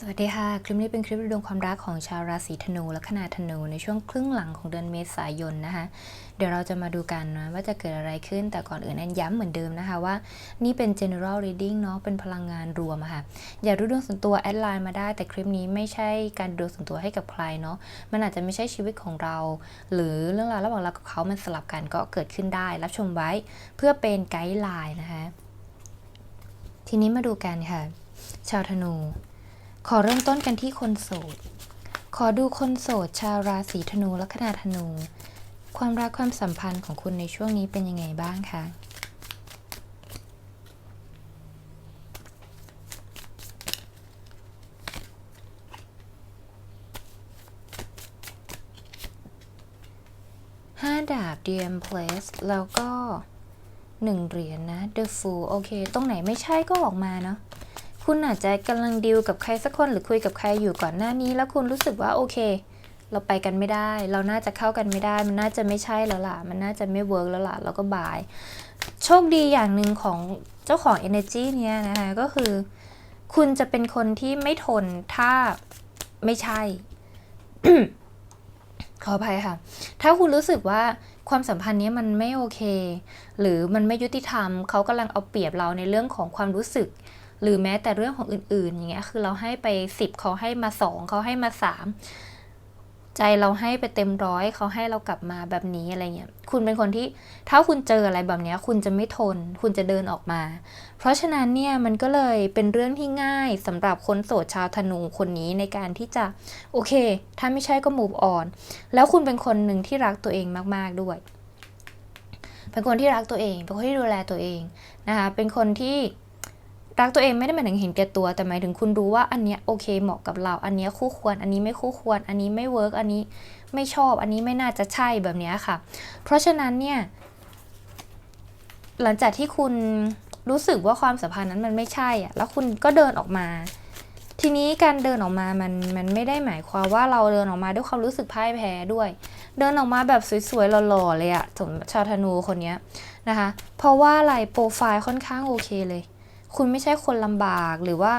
สวัสดีค่ะ คลิปนี้เป็นคลิปดูดวงความรักของชาวราศีธนูและคณาธนูในช่วงครึ่งหลังของเดือนเมษายนนะคะ เดี๋ยวเราจะมาดูกันนะว่าจะเกิดอะไรขึ้น แต่ก่อนอื่นนั้นย้ำเหมือนเดิมนะคะว่า นี่เป็น general reading เนาะ เป็นพลังงานรวมค่ะ อย่ารู้ดวงส่วนตัวแอดไลน์มาได้ แต่คลิปนี้ไม่ใช่การดูดวงส่วนตัวให้กับใครเนาะ มันอาจจะไม่ใช่ชีวิตของเรา หรือเรื่องราวระหว่างเรากับเขา มันสลับกันก็เกิดขึ้นได้ รับชมไว้เพื่อเป็นไกด์ไลน์นะคะ ทีนี้มาดูกันค่ะ ชาวธนู ขอเริ่มต้นกันที่คนโสด ขอดูคนโสด ชาวราศีธนูและคณาธนู ความรักความสัมพันธ์ของคุณในช่วงนี้เป็นยังไงบ้างคะห้าดาบ DM Place แล้วก็หนึ่งเหรียญนะ The Fool โอเค ตรงไหนไม่ใช่ก็ออกมาเนาะ คุณอาจจะกำลังดีลกับใครสักคนหรือคุยกับใครอยู่ก่อนหน้านี้ แล้วคุณรู้สึกว่าโอเค เราไปกันไม่ได้ เราน่าจะเข้ากันไม่ได้ มันน่าจะไม่ใช่แล้วล่ะ มันน่าจะไม่เวิร์กแล้วล่ะแล้วก็บาย โชคดีอย่างหนึ่งของเจ้าของ energy เนี้ยนะคะก็คือ คุณจะเป็นคนที่ไม่ทนถ้าไม่ใช่ ขออภัยค่ะ ถ้าคุณรู้สึกว่าความสัมพันธ์นี้มันไม่โอเค หรือมันไม่ยุติธรรม เขากำลังเอาเปรียบเราในเรื่องของความรู้สึก หรือแม้แต่เรื่องของอื่น ๆ อย่างเงี้ยคือเราให้ไปสิบเขาให้มาสองเขาให้มาสามใจเราให้ไปเต็มร้อยเขาให้เรากลับมาแบบนี้อะไรเงี้ยคุณเป็นคนที่ถ้าคุณเจออะไรแบบเนี้ยคุณจะไม่ทน คุณจะเดินออกมา เพราะฉะนั้นเนี่ยมันก็เลยเป็นเรื่องที่ง่ายสำหรับคนโสดชาวธนูคนนี้ในการที่จะโอเค ถ้าไม่ใช่ก็ move on แล้วคุณเป็นคนหนึ่งที่รักตัวเองมาก ๆด้วย เป็นคนที่รักตัวเอง เป็นคนที่ดูแลตัวเองนะคะเป็นคนที่ รักตัวเองไม่ได้หมายถึงเห็นแก่ตัว แต่หมายถึงคุณรู้ว่าอันเนี้ยโอเคเหมาะกับเรา อันเนี้ยคู่ควร อันนี้ไม่คู่ควร อันนี้ไม่เวิร์กอันนี้ไม่ชอบ อันนี้ไม่น่าจะใช่แบบเนี้ยค่ะ เพราะฉะนั้นเนี่ยหลังจากที่คุณรู้สึกว่าความสัมพันธ์นั้นมันไม่ใช่อะแล้วคุณก็เดินออกมา ทีนี้การเดินออกมา มัน มันไม่ได้หมายความว่าเราเดินออกมาด้วยความรู้สึกพ่ายแพ้ด้วย เดินออกมาแบบสวยๆหล่อๆเลยอะสมชาวธนูคนเนี้ยนะคะ เพราะว่าอะไรโปรไฟล์ค่อนข้างโอเคเลย คุณไม่ใช่คนลำบากหรือว่า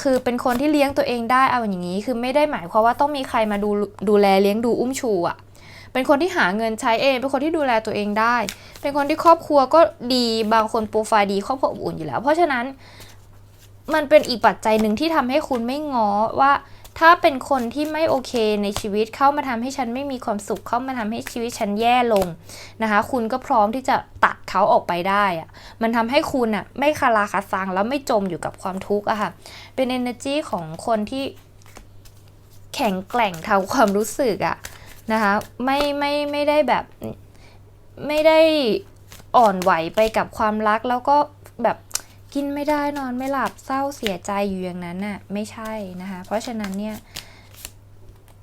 คือเป็นคนที่เลี้ยงตัวเองได้เอาอย่างนี้ คือไม่ได้หมายความว่าต้องมีใครมาดูดูแลเลี้ยงดูอุ้มชูอะเป็นคนที่หาเงินใช้เอง เป็นคนที่ดูแลตัวเองได้ เป็นคนที่ครอบครัวก็ดีบางคนโปรไฟล์ดีครอบครัวอบอุ่นอยู่แล้ว เพราะฉะนั้นมันเป็นอีกปัจจัยหนึ่งที่ทำให้คุณไม่ง้อว่า ถ้าเป็นคนที่ไม่โอเคในชีวิตเข้ามาทำให้ฉันไม่มีความสุขเข้ามาทำให้ชีวิตฉันแย่ลงนะคะ คุณก็พร้อมที่จะตัดเขาออกไปได้อะมันทำให้คุณอะไม่คาราคาซังแล้วไม่จมอยู่กับความทุกข์อะค่ะ เป็น energy ของคนที่แข็งแกร่งทางความรู้สึกอะนะคะไม่ไม่ไม่ได้แบบไม่ได้อ่อนไหวไปกับความรักแล้วก็แบบ กินไม่ได้นอนไม่หลับเศร้าเสียใจอยู่อย่างนั้นน่ะไม่ใช่นะคะ เพราะฉะนั้นเนี่ย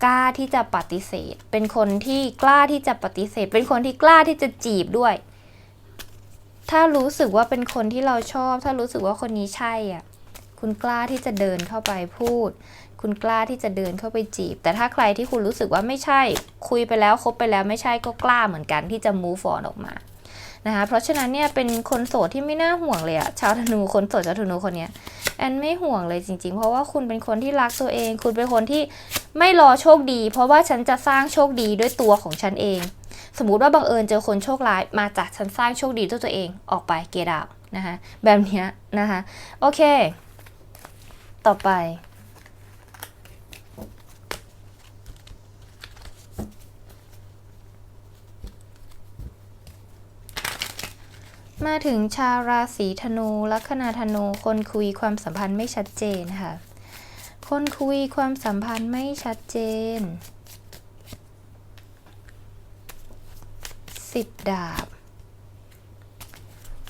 กล้าที่จะปฏิเสธ เป็นคนที่กล้าที่จะปฏิเสธ เป็นคนที่กล้าที่จะจีบด้วย ถ้ารู้สึกว่าเป็นคนที่เราชอบ ถ้ารู้สึกว่าคนนี้ใช่อะคุณกล้าที่จะเดินเข้าไปพูด คุณกล้าที่จะเดินเข้าไปจีบ แต่ถ้าใครที่คุณรู้สึกว่าไม่ใช่ คุยไปแล้วคบไปแล้วไม่ใช่ก็กล้าเหมือนกันที่จะ move on ออกมา นะคะเพราะฉะนั้นเนี่ยเป็นคนโสดที่ไม่น่าห่วงเลยอะชาวธนูคนโสดชาวธนูคนเนี้ยแอนไม่ห่วงเลยจริง ๆ เพราะว่าคุณเป็นคนที่รักตัวเอง คุณเป็นคนที่ไม่รอโชคดี เพราะว่าฉันจะสร้างโชคดีด้วยตัวของฉันเอง สมมุติว่าบังเอิญเจอคนโชคร้ายมาจากฉันสร้างโชคดีด้วยตัวเองออกไปเกดาวนะคะแบบนี้นะคะโอเค ต่อไป มาถึงชาวราศีธนูลัคนาธนูคนคุยความสัมพันธ์ไม่ชัดเจนค่ะ คนคุยความสัมพันธ์ไม่ชัดเจนสิบดาบ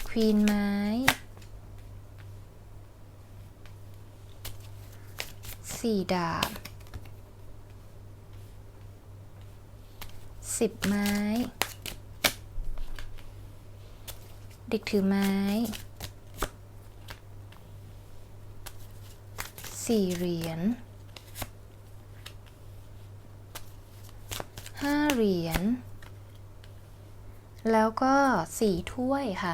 ควีนไม้สี่ดาบสิบไม้ เด็กถือไม้ สี่เหรียญ ห้าเหรียญ แล้วก็สี่ถ้วยค่ะ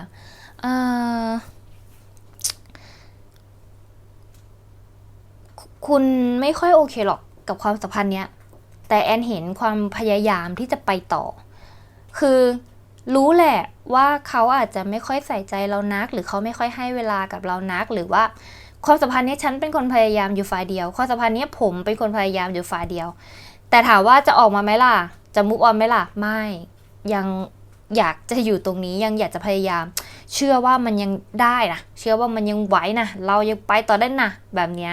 คุณไม่ค่อยโอเคหรอกกับความสัมพันธ์เนี้ย แต่แอนเห็นความพยายามที่จะไปต่อ คือ รู้แหละว่าเขาอาจจะไม่ค่อยใส่ใจเรานัก หรือเขาไม่ค่อยให้เวลากับเรานัก หรือว่าความสัมพันธ์เนี้ยฉันเป็นคนพยายามอยู่ฝ่ายเดียวความสัมพันธ์เนี้ยผมเป็นคนพยายามอยู่ฝ่ายเดียว แต่ถามว่าจะออกมาไหมล่ะ จะมุกออนไหมล่ะ ไม่ ยังอยากจะอยู่ตรงนี้ยังอยากจะพยายาม เชื่อว่ามันยังได้นะเชื่อว่ามันยังไหวนะเรายังไปต่อได้นะแบบนี้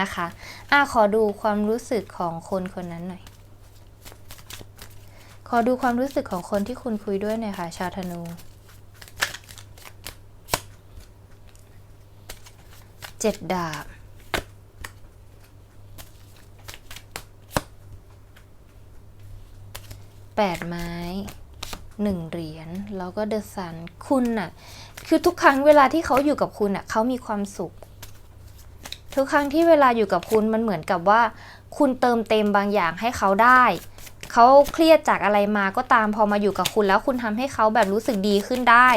นะคะอะขอดูความรู้สึกของคนคนนั้นหน่อย ขอดูความรู้สึกของคนที่คุณคุยด้วยหน่อยค่ะ ชาวธนู เจ็ดดาบ แปดไม้หนึ่งเหรียญ แล้วก็เดอะซัน คุณน่ะ คือทุกครั้งเวลาที่เขาอยู่กับคุณน่ะ เขามีความสุข ทุกครั้งที่เวลาอยู่กับคุณมันเหมือนกับว่า คุณเติมเต็มบางอย่างให้เขาได้ เขาเครียดจากอะไรมาก็ตามพอมาอยู่กับคุณแล้วคุณทำให้เขาแบบรู้สึกดีขึ้นได้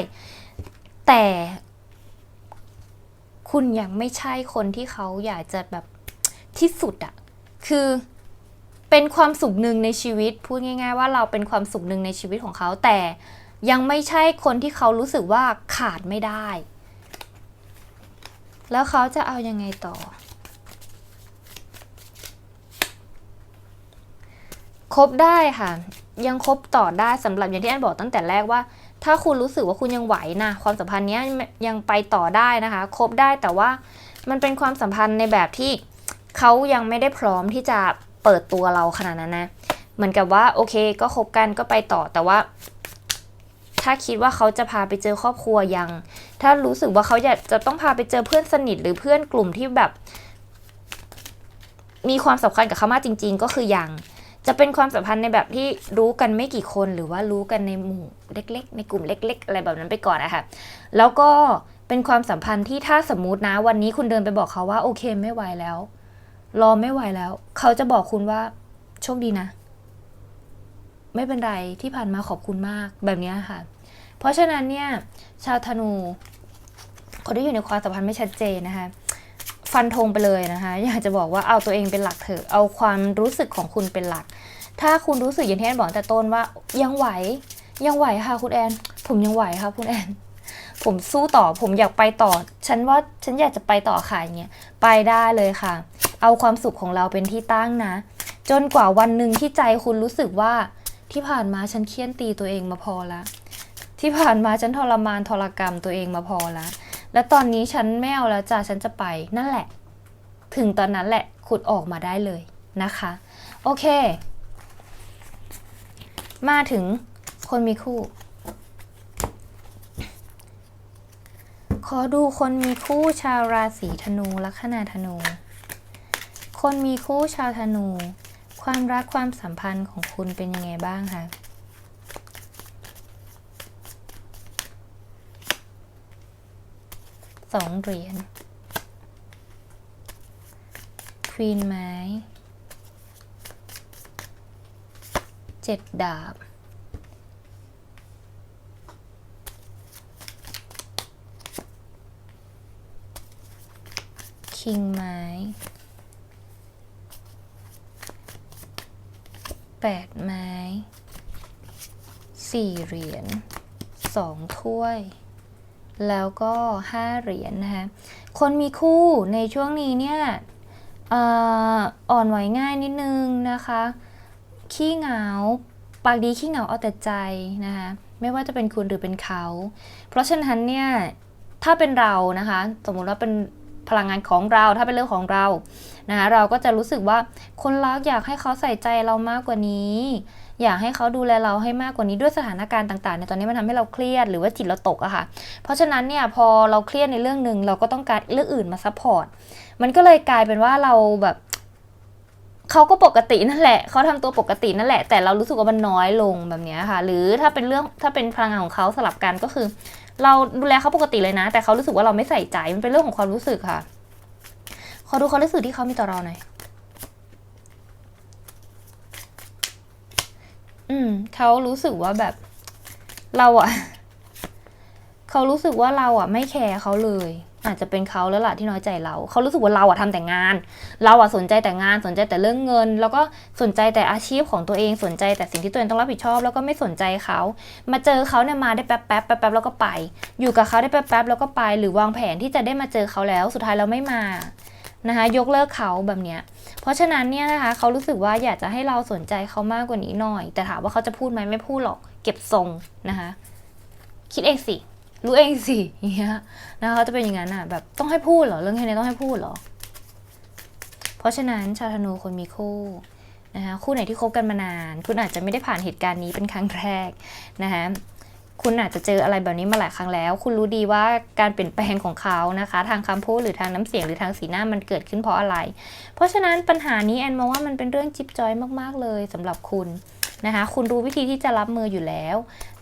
แต่ คุณยังไม่ใช่คนที่เขาอยากจะแบบที่สุดอะคือเป็นความสุขหนึ่งในชีวิต พูดง่าย ๆ ว่าเราเป็นความสุขหนึ่งในชีวิตของเขา แต่ยังไม่ใช่คนที่เขารู้สึกว่าขาดไม่ได้ แล้วเขาจะเอายังไงต่อ บได้ค่ะ ยังคบต่อได้สำหรับอย่างที่แอนบอกตั้งแต่แรกว่า ถ้าคุณรู้สึกว่าคุณยังไหวนะความสัมพันธ์เนี้ยยังไปต่อได้นะคะคบได้แต่ว่ามันเป็นความสัมพันธ์ในแบบที่เขายังไม่ได้พร้อมที่จะเปิดตัวเราขนาดนั้นนะเหมือนกับว่าโอเคก็คบกันก็ไปต่อแต่ว่า ถ้าคิดว่าเขาจะพาไปเจอครอบครัวยัง ถ้ารู้สึกว่าเขาอยากจะต้องพาไปเจอเพื่อนสนิทหรือเพื่อนกลุ่มที่แบบ มีความสำคัญกับเขามากจริง ๆ ก็คือยัง จะเป็นความสัมพันธ์ในแบบที่รู้กันไม่กี่คนหรือว่ารู้กันในหมู่เล็ก ๆ ในกลุ่มเล็ก ๆ อะไรแบบนั้นไปก่อนนะคะแล้วก็เป็นความสัมพันธ์ที่ถ้าสมมุตินะ วันนี้คุณเดินไปบอกเขาว่าโอเคไม่ไหวแล้ว รอไม่ไหวแล้ว เขาจะบอกคุณว่าโชคดีนะ ไม่เป็นไรที่ผ่านมาขอบคุณมากแบบนี้ค่ะ เพราะฉะนั้นเนี่ย ชาวธนูคนที่อยู่ในความสัมพันธ์ไม่ชัดเจนนะคะ ฟันธงไปเลยนะคะ อยากจะบอกว่าเอาตัวเองเป็นหลักเถอะ เอาความรู้สึกของคุณเป็นหลัก ถ้าคุณรู้สึกอย่างที่แอนบอกแต่ต้นว่ายังไหวยังไหวค่ะคุณแอน ผมยังไหวค่ะคุณแอน ผมสู้ต่อผมอยากไปต่อ ฉันว่าฉันอยากจะไปต่อค่ะอย่างเงี้ยไปได้เลยค่ะ เอาความสุขของเราเป็นที่ตั้งนะ จนกว่าวันหนึ่งที่ใจคุณรู้สึกว่าที่ผ่านมาฉันเคี่ยนตีตัวเองมาพอละที่ผ่านมาฉันทรมานทรกรรมตัวเองมาพอละ แล้วตอนนี้ฉันไม่เอาแล้วจ้ะฉันจะไปนั่นแหละ ถึงตอนนั้นแหละขุดออกมาได้เลยนะคะ โอเค มาถึงคนมีคู่ ขอดูคนมีคู่ชาวราศีธนูลัคนาธนู คนมีคู่ชาวธนู ความรักความสัมพันธ์ของคุณเป็นยังไงบ้างคะ สองเหรียญควีนไม้เจ็ดดาบคิงไม้แปดไม้สี่เหรียญสองถ้วย แล้วก็ห้าเหรียญนะคะ คนมีคู่ในช่วงนี้เนี่ยอ่ออ่อนไหวง่ายนิดนึงนะคะ ขี้เหงา ปากดีขี้เหงาเอาแต่ใจนะคะ ไม่ว่าจะเป็นคุณหรือเป็นเขา เพราะฉะนั้นเนี่ย ถ้าเป็นเรานะคะ สมมุติว่าเป็นพลังงานของเรา ถ้าเป็นเรื่องของเรา นะคะ เราก็จะรู้สึกว่าคนรักอยากให้เขาใส่ใจเรามากกว่านี้ อยากให้เขาดูแลเราให้มากกว่านี้ด้วยสถานการณ์ต่างๆในตอนนี้มันทำให้เราเครียดหรือว่าจิตเราตกอะค่ะ เพราะฉะนั้นเนี่ยพอเราเครียดในเรื่องหนึ่งเราก็ต้องการเรื่องอื่นมาซัพพอร์ตมันก็เลยกลายเป็นว่าเราแบบเขาก็ปกตินั่นแหละ เขาทำตัวปกตินั่นแหละ แต่เรารู้สึกว่ามันน้อยลงแบบนี้ค่ะ หรือถ้าเป็นเรื่องถ้าเป็นพลังงานของเขาสลับกันก็คือ เราดูแลเขาปกติเลยนะ แต่เขารู้สึกว่าเราไม่ใส่ใจ มันเป็นเรื่องของความรู้สึกค่ะ ขอดูความรู้สึกที่เขามีต่อเราหน่อย อืมเขารู้สึกว่าแบบเราอะเขารู้สึกว่าเราอะไม่แคร์เขาเลย อาจจะเป็นเขาแล้วล่ะที่น้อยใจเรา เขารู้สึกว่าเราอะทำแต่งาน เราอะสนใจแต่งานสนใจแต่เรื่องเงิน แล้วก็สนใจแต่อาชีพของตัวเองสนใจแต่สิ่งที่ตัวเองต้องรับผิดชอบ แล้วก็ไม่สนใจเขา มาเจอเขาเนี่ยมาได้แป๊บแป๊บแป๊บแป๊บแล้วก็ไป อยู่กับเขาได้แป๊บแป๊บแล้วก็ไป หรือวางแผนที่จะได้มาเจอเขาแล้ว สุดท้ายเราไม่มา นะคะยกเลิกเขาแบบเนี้ยเพราะฉะนั้นเนี่ยนะคะเขารู้สึกว่าอยากจะให้เราสนใจเขามากกว่านี้หน่อย แต่ถามว่าเขาจะพูดไหมไม่พูดหรอก เก็บทรงนะคะคิดเองสิรู้เองสิอย่างเงี้ยนะคะเขาจะเป็นอย่างนั้นอะแบบต้องให้พูดเหรอเรื่องแค่นี้ต้องให้พูดเหรอ เพราะฉะนั้นชาวธนูคนมีคู่นะคะคู่ไหนที่คบกันมานาน คุณอาจจะไม่ได้ผ่านเหตุการณ์นี้เป็นครั้งแรกนะคะ คุณอาจจะเจออะไรแบบนี้มาหลายครั้งแล้ว คุณรู้ดีว่าการเปลี่ยนแปลงของเขานะคะ ทางคำพูดหรือทางน้ำเสียงหรือทางสีหน้ามันเกิดขึ้นเพราะอะไร เพราะฉะนั้นปัญหานี้แอนมองว่ามันเป็นเรื่องจิ๊บจอยมาก ๆ เลยสำหรับคุณนะคะคุณรู้วิธีที่จะรับมืออยู่แล้ว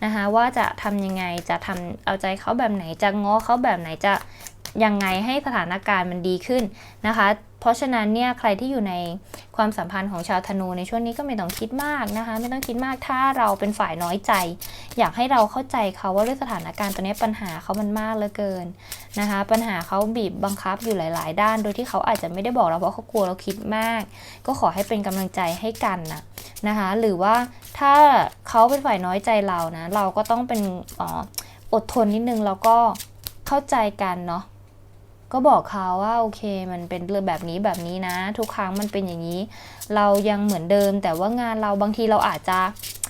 นะคะว่าจะทำยังไงจะทำเอาใจเขาแบบไหนจะง้อเขาแบบไหนจะ ยังไงให้สถานการณ์มันดีขึ้นนะคะ เพราะฉะนั้นเนี่ยใครที่อยู่ในความสัมพันธ์ของชาวธนูในช่วงนี้ก็ไม่ต้องคิดมากนะคะ ไม่ต้องคิดมากถ้าเราเป็นฝ่ายน้อยใจ อยากให้เราเข้าใจเขาว่าด้วยสถานการณ์ตอนนี้ปัญหาเขามันมากเหลือเกินนะคะ ปัญหาเขาบีบบังคับอยู่หลาย ๆ ด้าน โดยที่เขาอาจจะไม่ได้บอกเราเพราะเขากลัวเราคิดมาก ก็ขอให้เป็นกำลังใจให้กันนะนะคะ หรือว่าถ้าเขาเป็นฝ่ายน้อยใจเรานะเราก็ต้องเป็นอออดทนนิดนึงแล้วก็เข้าใจกันเนาะ ก็บอกเขาว่าโอเค มันเป็นเรื่องแบบนี้แบบนี้นะ ทุกครั้งมันเป็นอย่างนี้ เรายังเหมือนเดิม แต่ว่างานเราบางทีเราอาจจะ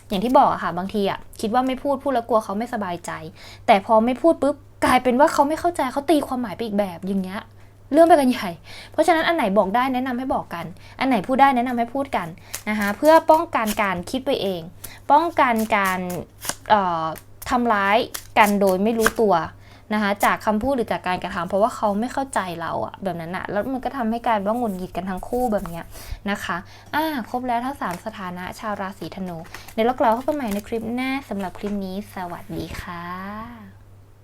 อย่างที่บอกอะค่ะ บางทีอะคิดว่าไม่พูดพูดแล้วกลัวเขาไม่สบายใจ แต่พอไม่พูดปุ๊บกลายเป็นว่าเขาไม่เข้าใจเขาตีความหมายไปอีกแบบอย่างเงี้ยเรื่องไปกันใหญ่ เพราะฉะนั้นอันไหนบอกได้แนะนำให้บอกกัน อันไหนพูดได้แนะนำให้พูดกันนะคะเพื่อป้องกันการคิดไปเอง ป้องกันการเอ่อทำร้ายกันโดยไม่รู้ตัว นะคะจากคำพูดหรือจากการกระทำเพราะว่าเขาไม่เข้าใจเราอะแบบนั้นอะแล้วมันก็ทำให้การว่างุนหงิดกันทั้งคู่แบบเนี้ยนะคะอ่าครบแล้วทั้งสามสถานะชาวราศีธนูเดี๋ยวเรากลับมาพบกันใหม่ในคลิปหน้าสำหรับคลิปนี้ สวัสดีค่ะ